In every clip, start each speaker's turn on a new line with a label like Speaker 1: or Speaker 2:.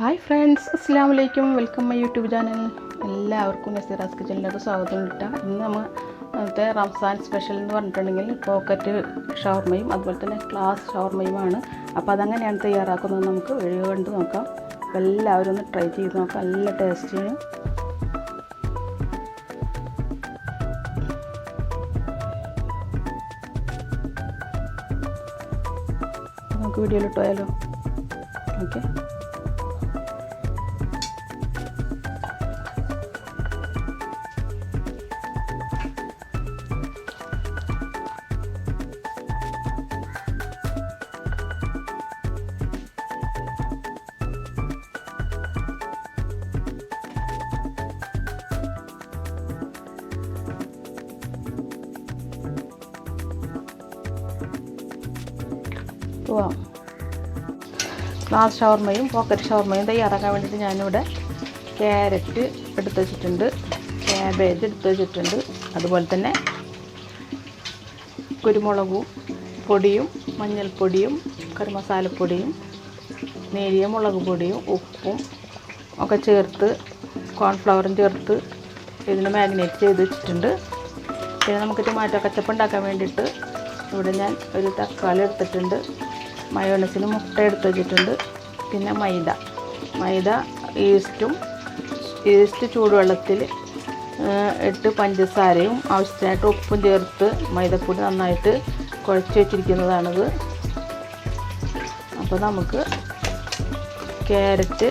Speaker 1: Hi friends അസ്സാം വലൈക്കും welcome my YouTube channel. എല്ലാവർക്കും നസീറാസ് കിച്ചണിലേക്ക് സ്വാഗതം കിട്ടാം ഇന്ന് നമ്മൾ അന്നത്തെ റംസാൻ സ്പെഷ്യൽ എന്ന് പറഞ്ഞിട്ടുണ്ടെങ്കിൽ പോക്കറ്റ് ഷവർമയും അതുപോലെ തന്നെ ക്ലാസ് ഷവർമയുമാണ്. അപ്പോൾ അതങ്ങനെയാണ് തയ്യാറാക്കുന്നത് നമുക്ക് വീഡിയോ കണ്ട് നോക്കാം. എല്ലാവരും ഒന്ന് ട്രൈ ചെയ്ത് നോക്കാം. നല്ല ടേസ്റ്റിന് നമുക്ക് വീഡിയോയിൽ പോയാലോ? ഓക്കെ. പോവാം. ഗ്ലാസ് ഷവർമയും പോക്കറ്റ് ഷവർമയും തയ്യാറാക്കാൻ വേണ്ടിയിട്ട് ഞാനിവിടെ ക്യാരറ്റ് എടുത്ത് വെച്ചിട്ടുണ്ട്. ക്യാബേജ് എടുത്ത് വെച്ചിട്ടുണ്ട്. അതുപോലെ തന്നെ കുരുമുളകും പൊടിയും മഞ്ഞൾപ്പൊടിയും കരിമസാലപ്പൊടിയും നേരിയ മുളക് പൊടിയും ഉപ്പും ഒക്കെ ചേർത്ത് കോൺഫ്ലവറും ചേർത്ത് ഇതിന് മാഗ്നേറ്റ് ചെയ്ത് വെച്ചിട്ടുണ്ട്. പിന്നെ നമുക്ക് ടൊമാറ്റോ കച്ചപ്പ് ഉണ്ടാക്കാൻ വേണ്ടിയിട്ട് ഇവിടെ ഞാൻ ഒരു തക്കാളി എടുത്തിട്ടുണ്ട്. മയോണസിന് മുട്ട എടുത്ത് വെച്ചിട്ടുണ്ട്. പിന്നെ മൈദ. മൈദ ഈസ്റ്റും ഈസ്റ്റ് ചൂടുവെള്ളത്തിൽ ഇട്ട് പഞ്ചസാരയും ആവശ്യത്തിനായിട്ട് ഉപ്പും ചേർത്ത് മൈദപ്പൊടി നന്നായിട്ട് കുഴച്ച് വെച്ചിരിക്കുന്നതാണിത്. അപ്പോൾ നമുക്ക് ക്യാരറ്റ്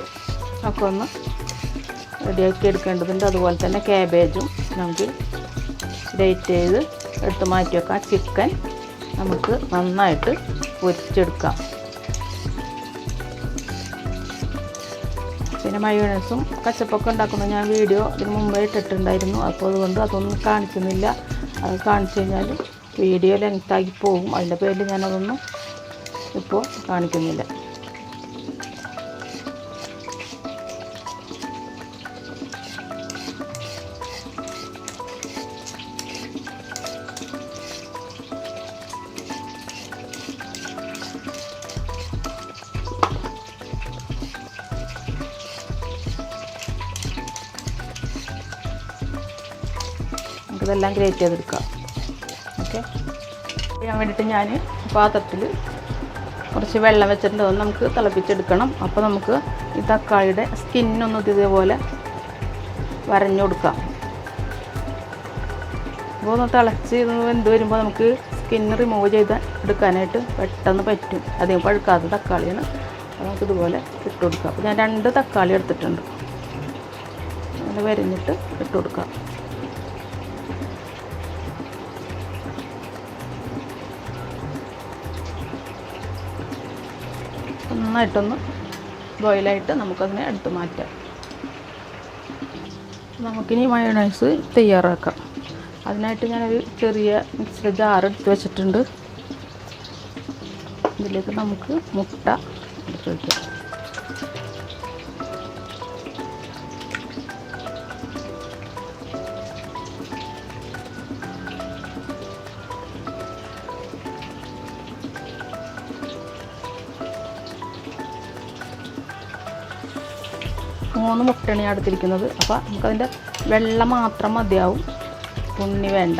Speaker 1: ഒക്കെ ഒന്ന് റെഡിയാക്കി എടുക്കേണ്ടതുണ്ട്. അതുപോലെ തന്നെ ക്യാബേജും നമുക്ക് ഡേറ്റ് ചെയ്ത് എടുത്ത് മാറ്റി വെക്കാം ചിക്കൻ നമുക്ക് നന്നായിട്ട് പൊരിച്ചെടുക്കാം പിന്നെ മയോണൈസും കച്ചപ്പൊക്കെ ഉണ്ടാക്കുന്നത് ഞാൻ വീഡിയോ ഇതിന് മുമ്പേ ഇട്ടിട്ടുണ്ടായിരുന്നു. അപ്പോൾ അതുകൊണ്ട് അതൊന്നും കാണിക്കുന്നില്ല. അത് കാണിച്ചു കഴിഞ്ഞാൽ വീഡിയോ ലെങ്ത്താക്കി പോകും. അതിന്റെ പേരിൽ ഞാനതൊന്നും ഇപ്പോൾ കാണിക്കുന്നില്ല. നമുക്കിതെല്ലാം ഗ്രേറ്റ് ചെയ്തെടുക്കാം. ഓക്കെ. ചെയ്യാൻ വേണ്ടിയിട്ട് ഞാൻ പാത്രത്തിൽ കുറച്ച് വെള്ളം വെച്ചിട്ടുണ്ട്. നമുക്ക് തിളപ്പിച്ചെടുക്കണം. അപ്പോൾ നമുക്ക് ഈ തക്കാളിയുടെ സ്കിന്നൊന്നും ഇതേപോലെ വരഞ്ഞു കൊടുക്കാം. അപ്പോൾ ഒന്ന് തിളച്ച് എന്ത് വരുമ്പോൾ നമുക്ക് സ്കിന്ന് റിമൂവ് ചെയ്ത് എടുക്കാനായിട്ട് പെട്ടെന്ന് പറ്റും. അധികം പഴുക്കാത്ത തക്കാളിയാണ്. അപ്പോൾ നമുക്ക് ഇതുപോലെ ഇട്ട് കൊടുക്കാം. അപ്പോൾ ഞാൻ രണ്ട് തക്കാളി എടുത്തിട്ടുണ്ട്. അങ്ങനെ വരഞ്ഞിട്ട് ഇട്ട് കൊടുക്കാം. നന്നായിട്ടൊന്ന് ബോയിലായിട്ട് നമുക്കതിനെ എടുത്ത് മാറ്റാം. നമുക്കിനി മയോണൈസ് തയ്യാറാക്കാം. അതിനായിട്ട് ഞാനൊരു ചെറിയ മിക്സിയുടെ ജാർ എടുത്ത് വെച്ചിട്ടുണ്ട്. ഇതിലേക്ക് നമുക്ക് മുട്ട എടുത്ത് വയ്ക്കാം മൂന്ന് മുട്ടയാണ് ഞാൻ എടുത്തിരിക്കുന്നത്. അപ്പോൾ നമുക്കതിന്റെ വെള്ള മാത്രം മതിയാവും. ഉണ്ണി വേണ്ട.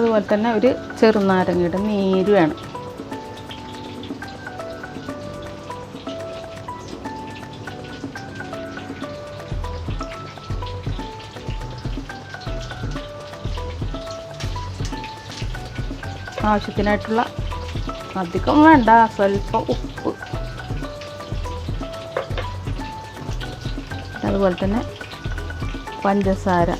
Speaker 1: അതുപോലെ തന്നെ ഒരു ചെറുനാരങ്ങയുടെ നീര് വേണം. ആവശ്യത്തിനായിട്ടുള്ള അധികം വേണ്ട സ്വല്പം ഉപ്പ്. അതുപോലെ തന്നെ പഞ്ചസാര.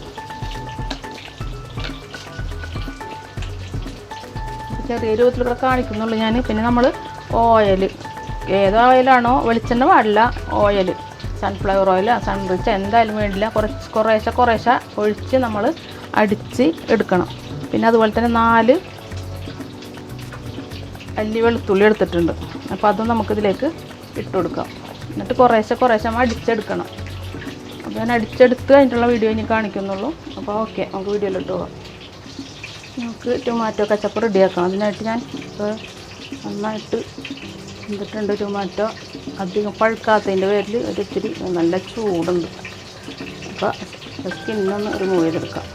Speaker 1: ചെറിയ രൂപത്തിലൂടെ കാണിക്കുന്നുള്ളൂ ഞാൻ. പിന്നെ നമ്മൾ ഓയിൽ ഏത് ഓയിലാണോ വെളിച്ചെണ്ണ പാടില്ല ഓയിൽ സൺഫ്ലവർ ഓയിൽ സൺറിച്ച് എന്തായാലും വേണ്ടില്ല. കുറച്ച് കുറേശ്ശെ കുറേശ്ശെ ഒഴിച്ച് നമ്മൾ അടിച്ച് എടുക്കണം. പിന്നെ അതുപോലെ തന്നെ നാല് അല്ലി വെളുത്തുള്ളി എടുത്തിട്ടുണ്ട്. അപ്പോൾ അതും നമുക്കിതിലേക്ക് ഇട്ട് കൊടുക്കാം. എന്നിട്ട് കുറേശ്ശെ കുറേശ്ശെ നമ്മൾ അടിച്ചെടുക്കണം. അപ്പോൾ ഞാൻ അടിച്ചെടുത്ത് കഴിഞ്ഞിട്ടുള്ള വീഡിയോ ഇനി കാണിക്കുന്നുള്ളൂ. അപ്പോൾ ഓക്കെ നമുക്ക് വീഡിയോയിലിട്ട് പോകാം. നമുക്ക് ടൊമാറ്റോ കച്ചപ്പ് റെഡിയാക്കണം. അതിനായിട്ട് ഞാൻ നന്നായിട്ട് എന്തിട്ടുണ്ട് ടൊമാറ്റോ. അധികം പഴുക്കാത്തതിന്റെ പേരിൽ ഒരു ഇത്തിരി നല്ല ചൂടുണ്ട്. അപ്പോൾ സ്കിന്നൊന്ന് റിമൂവ് ചെയ്തെടുക്കാം.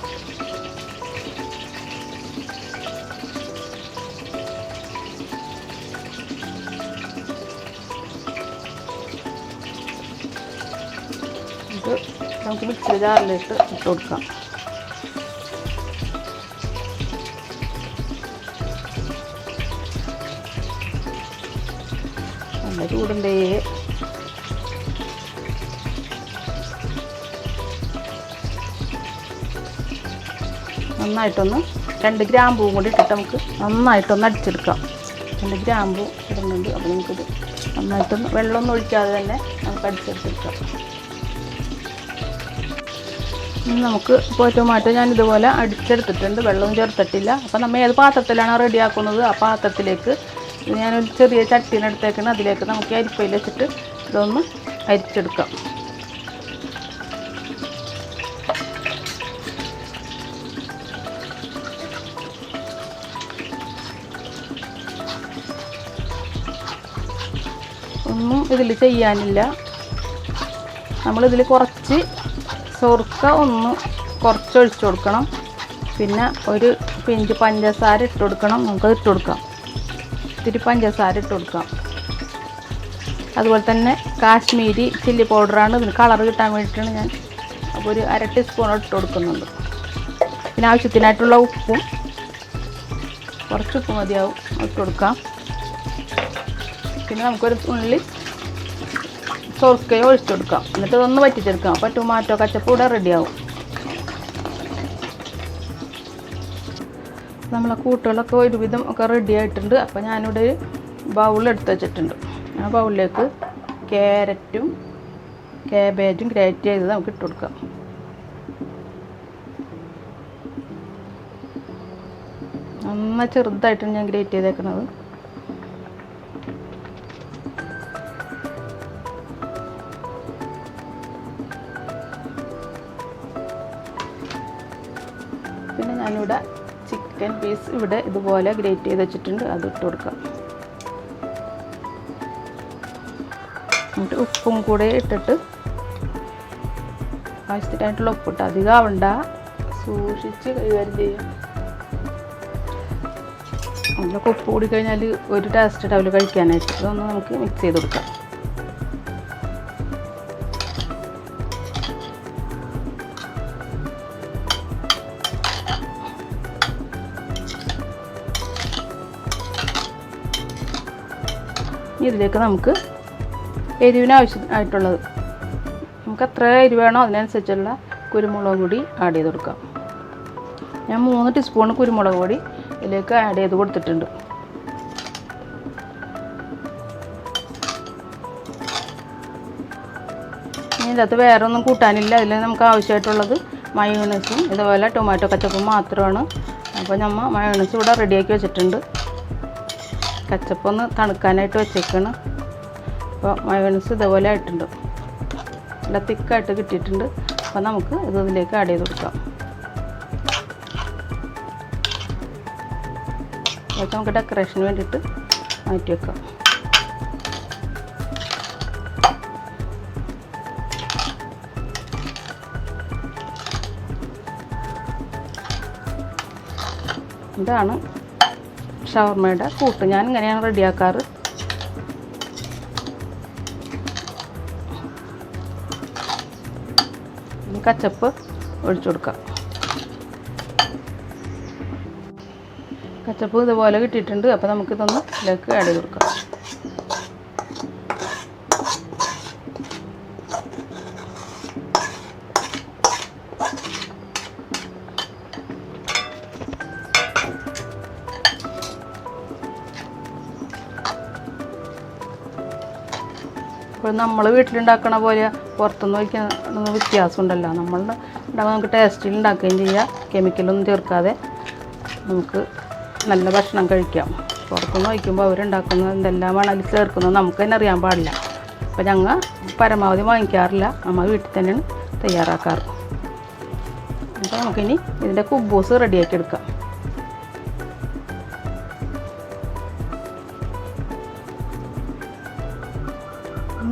Speaker 1: നമുക്ക് മിക്സി ജാറിലിട്ട് ഇട്ട് കൊടുക്കാം. നല്ല ചൂടുണ്ടേ നന്നായിട്ടൊന്ന് രണ്ട് ഗ്രാമ്പൂവും കൂടി ഇട്ടിട്ട് നമുക്ക് നന്നായിട്ടൊന്ന് അടിച്ചെടുക്കാം. രണ്ട് ഗ്രാമ്പൂ ഇടുന്നുണ്ട്. അപ്പോൾ നമുക്കിത് നന്നായിട്ടൊന്ന് വെള്ളമൊന്നും ഒഴിക്കാതെ തന്നെ നമുക്ക് അടിച്ചെടുത്തെടുക്കാം ഇനി നമുക്ക് ഇപ്പോൾ ടൊമാറ്റോ ഞാൻ ഇതുപോലെ അടിച്ചെടുത്തിട്ടുണ്ട്. വെള്ളവും ചേർത്തിട്ടില്ല. അപ്പോൾ നമ്മൾ ഏത് പാത്രത്തിലാണ് റെഡിയാക്കുന്നത് ആ പാത്രത്തിലേക്ക് ഞാനൊരു ചെറിയ ചട്ടീനെടുത്തേക്കാണ് അതിലേക്ക് നമുക്ക് അരിപ്പയിൽ വെച്ചിട്ട് ഇതൊന്ന് അരിച്ചെടുക്കാം. ഒന്നും ഇതിൽ ചെയ്യാനില്ല. നമ്മളിതിൽ കുറച്ച് സുർക്ക ഒന്ന് കുറച്ച് ഒഴിച്ചു കൊടുക്കണം. പിന്നെ ഒരു പിഞ്ച് പഞ്ചസാര ഇട്ട് കൊടുക്കണം. നമുക്കത് ഇട്ട് കൊടുക്കാം. ഇത്തിരി പഞ്ചസാര ഇട്ട് കൊടുക്കാം അതുപോലെ തന്നെ കാശ്മീരി ചില്ലി പൗഡറാണ് ഇതിന് കളർ കിട്ടാൻ വേണ്ടിയിട്ടാണ് ഞാൻ അപ്പോൾ ഒരു അര ടീസ്പൂൺ ഇട്ട് കൊടുക്കുന്നുണ്ട്. പിന്നെ ആവശ്യത്തിനായിട്ടുള്ള ഉപ്പും കുറച്ച് ഉപ്പ് മതിയാവും. ഇട്ട് കൊടുക്കാം. പിന്നെ നമുക്കൊരു ഉള്ളി സോർക്കയോ ഒഴിച്ചു കൊടുക്കാം. എന്നിട്ട് ഇതൊന്ന് വറ്റിച്ചെടുക്കാം. അപ്പോൾ ടൊമാറ്റോ കച്ചപ്പ് ഇവിടെ റെഡിയാവും നമ്മളെ കൂട്ടുകളൊക്കെ ഒരുവിധം ഒക്കെ റെഡി ആയിട്ടുണ്ട്. അപ്പോൾ ഞാനിവിടെ ഒരു ബൗൾ വെച്ചിട്ടുണ്ട്. ആ ബൗളിലേക്ക് ക്യാരറ്റും കാബേജും ഗ്രേറ്റ് ചെയ്ത് നമുക്ക് ഇട്ട് കൊടുക്കാം. നന്നായി ചെറുതായിട്ടാണ് ഞാൻ ഗ്രേറ്റ് ചെയ്തേക്കുന്നത് പീസ് ഇവിടെ ഇതുപോലെ ഗ്രേറ്റ് ചെയ്ത് വെച്ചിട്ടുണ്ട്. അത് ഇട്ട് കൊടുക്കാം. എന്നിട്ട് ഉപ്പും കൂടെ ഇട്ടിട്ട് ആവശ്യത്തിനായിട്ടുള്ള ഉപ്പിട്ട് അധികം ആവണ്ട. സൂക്ഷിച്ച് കൈകാര്യം ചെയ്യും. അതിലൊക്കെ ഉപ്പ് കൂടി കഴിഞ്ഞാൽ ഒരു ടേസ്റ്റ് ഉണ്ടാവില്ല കഴിക്കാനായിട്ട്. ഇതൊന്ന് നമുക്ക് മിക്സ് ചെയ്ത് കൊടുക്കാം. ഇതിലേക്ക് നമുക്ക് എരിവിന് ആവശ്യമായിട്ടുള്ളത് നമുക്ക് എത്ര എരിവ് വേണോ അതിനനുസരിച്ചുള്ള കുരുമുളക് പൊടി ആഡ് ചെയ്ത് കൊടുക്കാം. ഞാൻ മൂന്ന് ടീസ്പൂൺ കുരുമുളക് പൊടി ഇതിലേക്ക് ആഡ് ചെയ്ത് കൊടുത്തിട്ടുണ്ട്. ഇനി ഇതിനകത്ത് വേറെ ഒന്നും കൂട്ടാനില്ല. അതിൽ നമുക്ക് ആവശ്യമായിട്ടുള്ളത് മയോണൈസും ഇതുപോലെ ടൊമാറ്റോ കച്ചപ്പും മാത്രമാണ്. അപ്പോൾ നമ്മൾ മയോണൈസ് ഇവിടെ റെഡിയാക്കി വെച്ചിട്ടുണ്ട്. കച്ചപ്പ് ഒന്ന് തണുക്കാനായിട്ട് വെച്ചേക്കാണ്. അപ്പോൾ മയോണൈസ് ഇതുപോലെ ആയിട്ടുണ്ട്. നല്ല തിക്കായിട്ട് കിട്ടിയിട്ടുണ്ട്. അപ്പോൾ നമുക്ക് ഇത് ഇതിലേക്ക് ആഡ് ചെയ്ത് കൊടുക്കാം. അതൊക്കെ നമുക്ക് ഡെക്കറേഷന് വേണ്ടിയിട്ട് മാറ്റി വെക്കാം. ഇതാണ് ഷവർമയുടെ കൂട്ട്. ഞാൻ ഇങ്ങനെയാണ് റെഡിയാക്കാറ് കച്ചപ്പ് ഒഴിച്ചു കൊടുക്കാം. കച്ചപ്പ് ഇതുപോലെ കിട്ടിയിട്ടുണ്ട്. അപ്പോൾ നമുക്കിതൊന്ന് ഇതിലേക്ക് ആഡ് ചെയ്ത് കൊടുക്കാം. ഇപ്പോൾ നമ്മൾ വീട്ടിലുണ്ടാക്കണ പോലെ പുറത്തുനിന്ന് വയ്ക്കുന്ന വ്യത്യാസം ഉണ്ടല്ലോ നമ്മൾ ഉണ്ടാകുമ്പോൾ നമുക്ക് ടേസ്റ്റിൽ ഉണ്ടാക്കുകയും ചെയ്യാം. കെമിക്കലൊന്നും ചേർക്കാതെ നമുക്ക് നല്ല ഭക്ഷണം കഴിക്കാം. പുറത്തുനിന്ന് വയ്ക്കുമ്പോൾ അവരുണ്ടാക്കുന്നത് എന്തെല്ലാമാണ് അതിൽ ചേർക്കുന്നത് നമുക്ക് തന്നെ അറിയാൻ പാടില്ല. അപ്പോൾ ഞങ്ങൾ പരമാവധി വാങ്ങിക്കാറില്ല. നമ്മൾ വീട്ടിൽ തന്നെയാണ് തയ്യാറാക്കാറ്. അപ്പോൾ നമുക്കിനി ഇതിന്റെ കുബൂസ് റെഡിയാക്കി എടുക്കാം.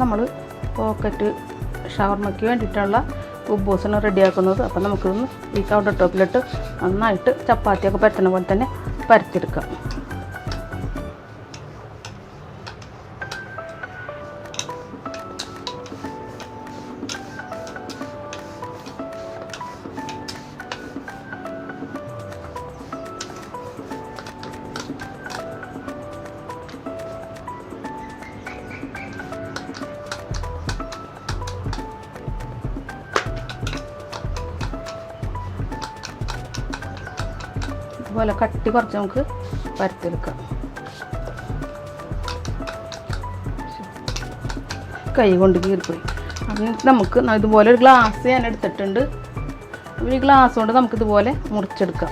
Speaker 1: നമ്മൾ പോക്കറ്റ് ഷവർമയ്ക്ക് വേണ്ടിയിട്ടുള്ള കുബൂസാണ് റെഡിയാക്കുന്നത്. അപ്പം നമുക്കിതൊന്ന് ഈ കൗണ്ടർ ടോപ്പിലിട്ട് നന്നായിട്ട് ചപ്പാത്തിയൊക്കെ പരത്തുന്ന പോലെ തന്നെ പരത്തിയെടുക്കാം. ഇതുപോലെ കട്ടി കുറച്ച് നമുക്ക് പരത്തിയെടുക്കാം കൈ കൊണ്ട് കീറിപ്പോയി. അത് നമുക്ക് ഇതുപോലെ ഒരു ഗ്ലാസ് ഞാൻ എടുത്തിട്ടുണ്ട്. ഈ ഗ്ലാസ് കൊണ്ട് നമുക്ക് ഇതുപോലെ മുറിച്ചെടുക്കാം.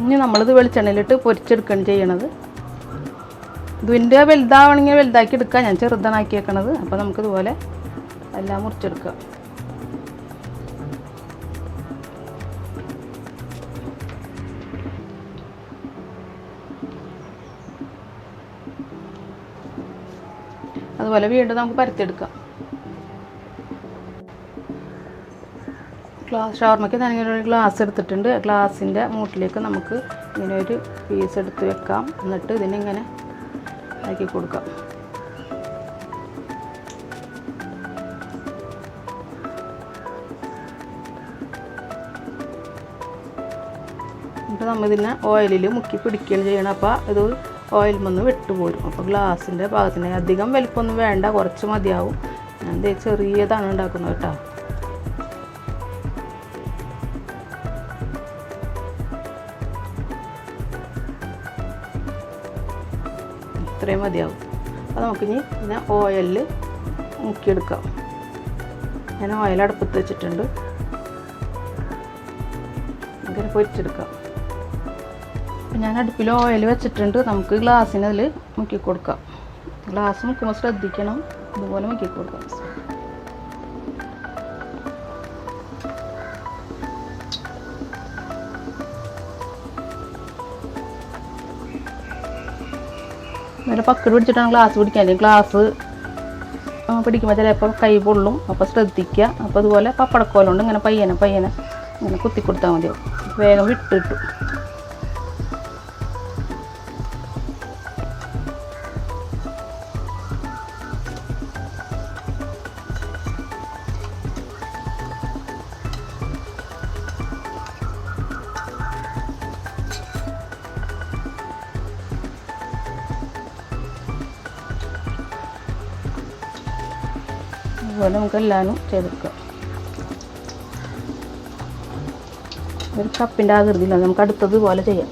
Speaker 1: ഇനി നമ്മളിത് വെളിച്ചെണ്ണയിലിട്ട് പൊരിച്ചെടുക്കുകയാണ് ചെയ്യണത്. ഇതിന്റെ വലുതാവണമെങ്കിൽ വലുതാക്കി എടുക്കുക ഞാൻ ചെറുതാക്കി വെക്കണത് നമുക്ക് ഇതുപോലെ എല്ലാം മുറിച്ചെടുക്കാം. അതുപോലെ വീണ്ടും നമുക്ക് പരത്തിയെടുക്കാം. ഗ്ലാസ് ഷവർമ്മയ്ക്ക് ഞാൻ ഇങ്ങനെ ഒരു ഗ്ലാസ് എടുത്തിട്ടുണ്ട്. ഗ്ലാസിന്റെ മൂട്ടിലേക്ക് നമുക്ക് ഇങ്ങനെ ഒരു പീസ് എടുത്ത് വെക്കാം. എന്നിട്ട് ഇതിനിങ്ങനെ ആക്കി കൊടുക്കുക എന്നിട്ട് നമ്മളിതിനെ ഓയിലിൽ മുക്കി പിടിക്കുകയാണ് ചെയ്യണം അപ്പോൾ ഇത് ഓയിൽ വന്ന് വിട്ടുപോരും അപ്പോൾ ഗ്ലാസിന്റെ ഭാഗത്തിന് അധികം വലിപ്പമൊന്നും വേണ്ട കുറച്ച് മതിയാവും. ഞാൻ ചെറിയതാണ് ഉണ്ടാക്കുന്നത് കേട്ടോ. ഇത്രയും മതിയാവും. അപ്പോൾ നമുക്കിനി ഇതിനെ ഓയിലിൽ മുക്കിയെടുക്കാം. ഞാൻ ഓയിൽ അടുപ്പത്ത് വെച്ചിട്ടുണ്ട്. അങ്ങനെ പൊരിച്ചെടുക്കാം. അപ്പം ഞാൻ അടുപ്പിൽ ഓയിൽ വെച്ചിട്ടുണ്ട്. നമുക്ക് ഗ്ലാസ്സിനതിൽ മുക്കി കൊടുക്കാം ഗ്ലാസ് മുക്കുമ്പോൾ ശ്രദ്ധിക്കണം. ഇതുപോലെ മുക്കി കൊടുക്കാം നല്ല പക്കട് പിടിച്ചിട്ടാണ് ഗ്ലാസ് പിടിക്കാൻ അല്ലെങ്കിൽ ഗ്ലാസ് പിടിക്കുമ്പോൾ ചിലപ്പോൾ കൈ പൊള്ളും. അപ്പോൾ ശ്രദ്ധിക്കുക. അപ്പോൾ അതുപോലെ പപ്പടക്കോലുണ്ട്. ഇങ്ങനെ പയ്യനെ പയ്യനെ. ഇങ്ങനെ കുത്തി കൊടുത്താൽ മതിയാവും. വേഗം വിട്ടിട്ടു. അതുപോലെ നമുക്ക് എല്ലാവരും ചെയ്തെടുക്കാം ഒരു കപ്പിന്റെ ആകൃതിയിലാണ് നമുക്ക് അടുത്തത് പോലെ ചെയ്യാം.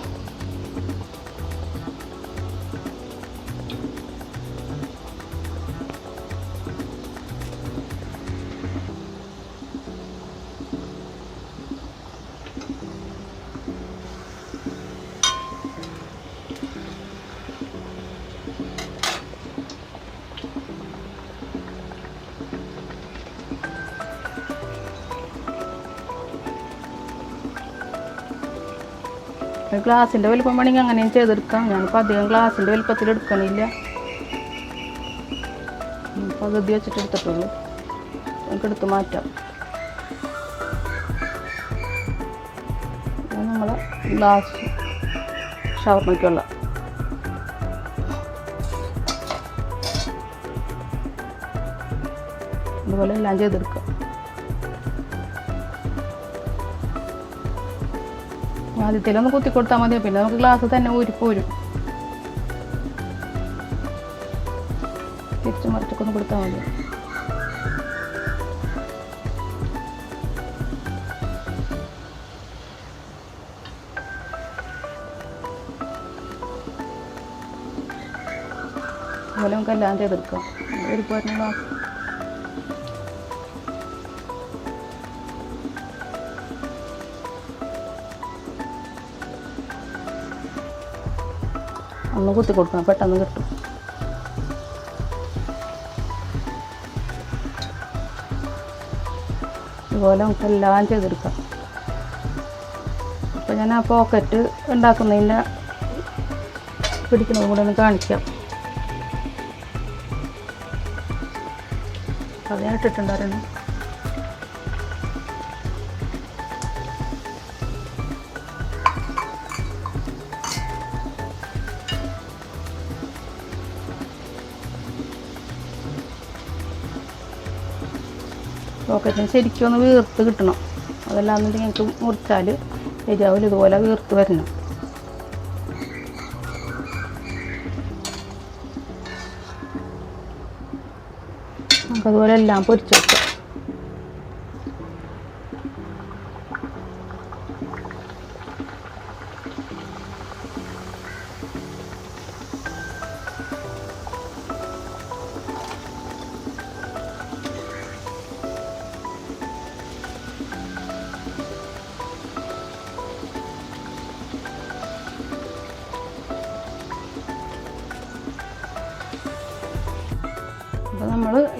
Speaker 1: ഗ്ലാസിന്റെ വലുപ്പം വേണമെങ്കിൽ അങ്ങനെയും ചെയ്തെടുക്കാം. ഞാനിപ്പോൾ അധികം ഗ്ലാസിന്റെ വലുപ്പത്തിൽ എടുക്കണില്ല. പകുതി വെച്ചിട്ട് എടുത്തിട്ടുള്ളൂ. നമുക്ക് എടുത്ത് മാറ്റാം. നമ്മൾ ഗ്ലാസ് ഷവർമ്മയ്ക്കുള്ള അതുപോലെ എല്ലാം ചെയ്തെടുക്കാം. ആദ്യത്തിലൊന്ന് കുത്തി കൊടുത്താൽ മതി പിന്നെ നമുക്ക് ഗ്ലാസ് തന്നെ ഊരിപ്പോരും തിരിച്ചു മറിച്ചൊക്കെ ഒന്ന് കൊടുത്താൽ മതി. അതുപോലെ നമുക്ക് എല്ലാം ചെയ്തെടുക്കാം. ഒരു പോരുന്ന ഗ്ലാസ് ഒന്ന് കുത്തി കൊടുക്കണം. പെട്ടെന്ന് കിട്ടും. ഇതുപോലെ നമുക്ക് എല്ലാം ചെയ്തെടുക്കാം. അപ്പോൾ ഞാൻ ആ പോക്കറ്റ് ഉണ്ടാക്കുന്നതിന്റെ പിടിക്കുന്നതും കൂടെ ഒന്ന് കാണിക്കാം. അത് ഞാൻ ഇട്ടിട്ടുണ്ടായിരുന്നു. പോക്കറ്റിന് ശരിക്കും ഒന്ന് വീർത്ത് കിട്ടണം. അതെല്ലാം അതല്ലാന്നുണ്ടെങ്കിൽ ഞങ്ങൾക്ക് മുറിച്ചാൽ ശരിയാവില്ല ഇതുപോലെ വീർത്ത് വരണം. നമുക്കതുപോലെ എല്ലാം പൊരിച്ചെടുക്കാം.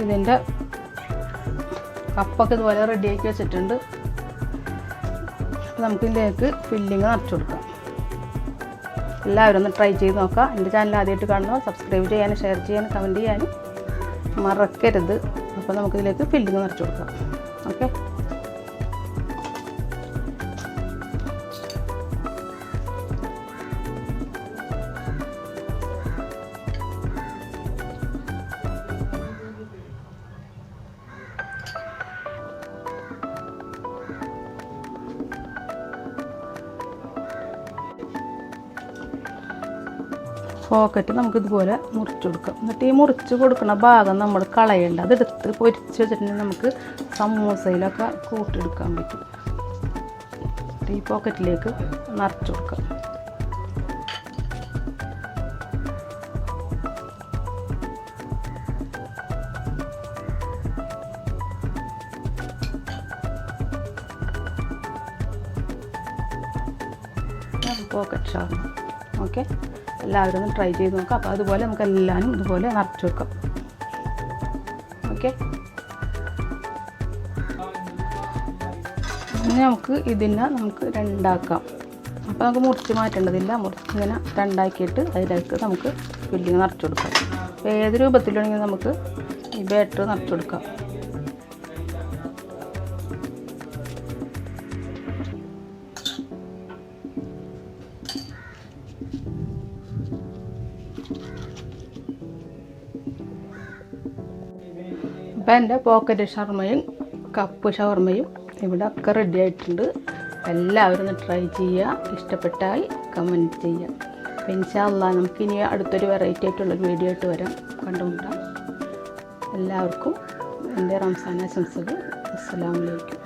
Speaker 1: ഇതിന്റെ കപ്പൊക്കെ ഇതുപോലെ റെഡിയാക്കി വെച്ചിട്ടുണ്ട്. നമുക്ക് ഇതിലേക്ക് ഫില്ലിങ് നിറച്ചു കൊടുക്കാം. എല്ലാവരും ഒന്ന് ട്രൈ ചെയ്ത് നോക്കാം എന്റെ ചാനൽ ആദ്യമായിട്ട് കാണുമ്പോൾ സബ്സ്ക്രൈബ് ചെയ്യാനും ഷെയർ ചെയ്യാനും കമന്റ് ചെയ്യാനും മറക്കരുത്. അപ്പോൾ നമുക്കിതിലേക്ക് ഫില്ലിങ് നിറച്ചു കൊടുക്കാം. ഓക്കെ പോക്കറ്റ് നമുക്ക് ഇതുപോലെ മുറിച്ച് കൊടുക്കാം. എന്നിട്ട് ഈ മുറിച്ച് കൊടുക്കുന്ന ഭാഗം നമ്മൾ കളയേണ്ട. അതെടുത്ത് പൊരിച്ച് വെച്ചിട്ടുണ്ടെങ്കിൽ നമുക്ക് സമൂസയിലൊക്കെ കൂട്ടിയെടുക്കാൻ പറ്റും. ഈ പോക്കറ്റിലേക്ക് നിറച്ച് കൊടുക്കാം. Pocket shawarma okay? എല്ലാവരും ഒന്ന് ട്രൈ ചെയ്ത് നോക്കാം. അപ്പോൾ അതുപോലെ നമുക്ക് എല്ലാവരും ഇതുപോലെ നിറച്ച് വെക്കാം ഓക്കെ ഇനി നമുക്ക് ഇതിനെ നമുക്ക് രണ്ടാക്കാം. അപ്പോൾ നമുക്ക് മുറിച്ച് മാറ്റേണ്ടതില്ല. മുറിച്ച് ഇങ്ങനെ രണ്ടാക്കിയിട്ട് അതിലേക്ക് നമുക്ക് ഫില്ലിങ് നിറച്ച് കൊടുക്കാം. ഏത് രൂപത്തിലാണെങ്കിലും നമുക്ക് ഈ ബാറ്ററി നിറച്ച് കൊടുക്കാം. അപ്പം എന്റെ പോക്കറ്റ് ഷവർമയും കപ്പ് ഷവർമയും ഇവിടെ ഒക്കെ റെഡി ആയിട്ടുണ്ട്. എല്ലാവരും ഒന്ന് ട്രൈ ചെയ്യുക. ഇഷ്ടപ്പെട്ടാൽ കമന്റ് ചെയ്യുക. അപ്പം ഇൻഷാല്ല നമുക്കിനി അടുത്തൊരു വെറൈറ്റി ആയിട്ടുള്ളൊരു വീഡിയോ ആയിട്ട് വരാം. കണ്ടുമുട്ടാം. എല്ലാവർക്കും എന്റെ റംസാൻ ആശംസകൾ. അസ്സലാമലൈക്കും